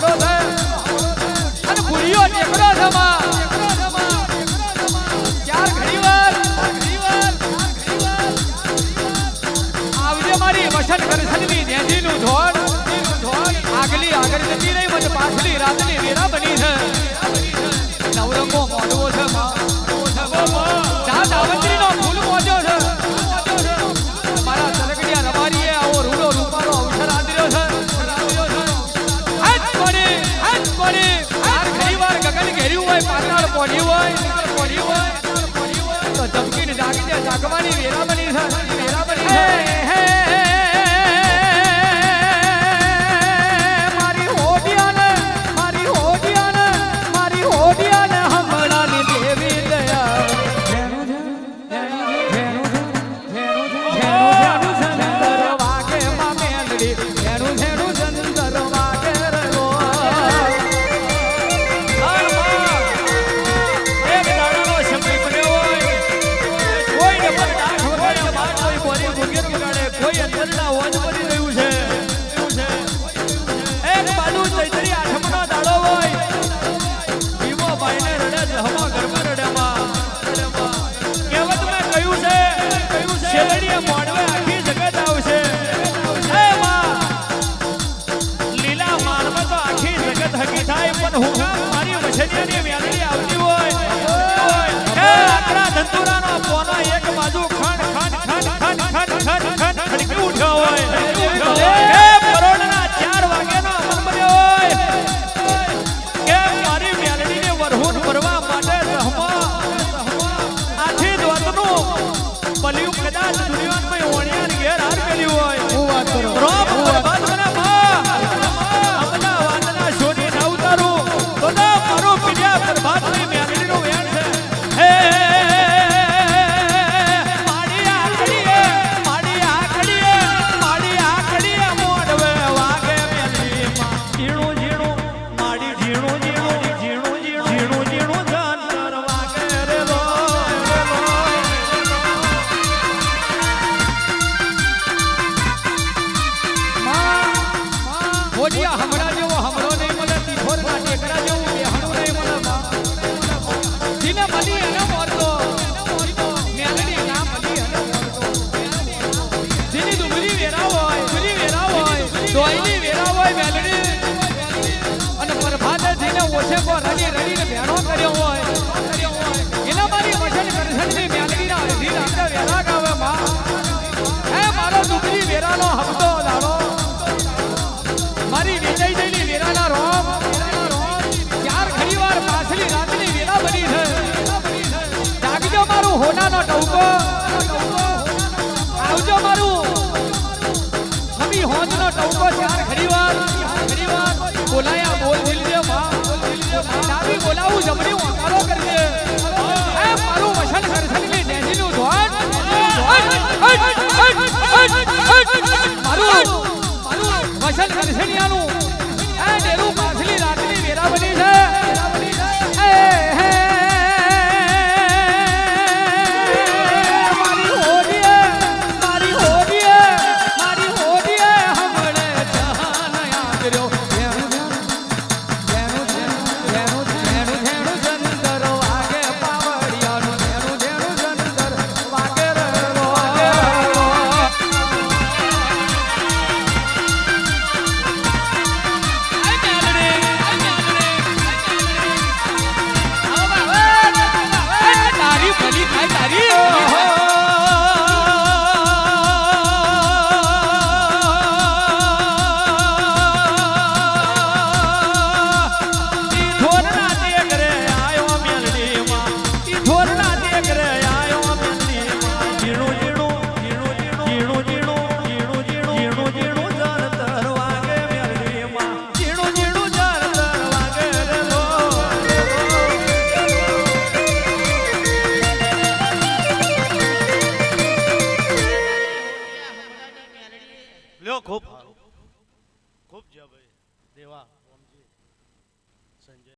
ટેકરો છે અને ભૂરીઓ ટેકરો છે ચાર આવજે મારી વસન કરસનની દેજીનું ધોળ આગલી આગળ જતી રહી, મને પાછલી રાતની વેરા છે જાગવાની Aynen પલ્યું કદાચ દુનિયામાં ઓણિયાર ઘેર હાર પેલ્યું હોય. હું વાત કરો? દોઈની વેરા હોય વેલડી. અને પરભાતજીને ઓછે પર રડી રડીને ભેણો કર્યો હોય.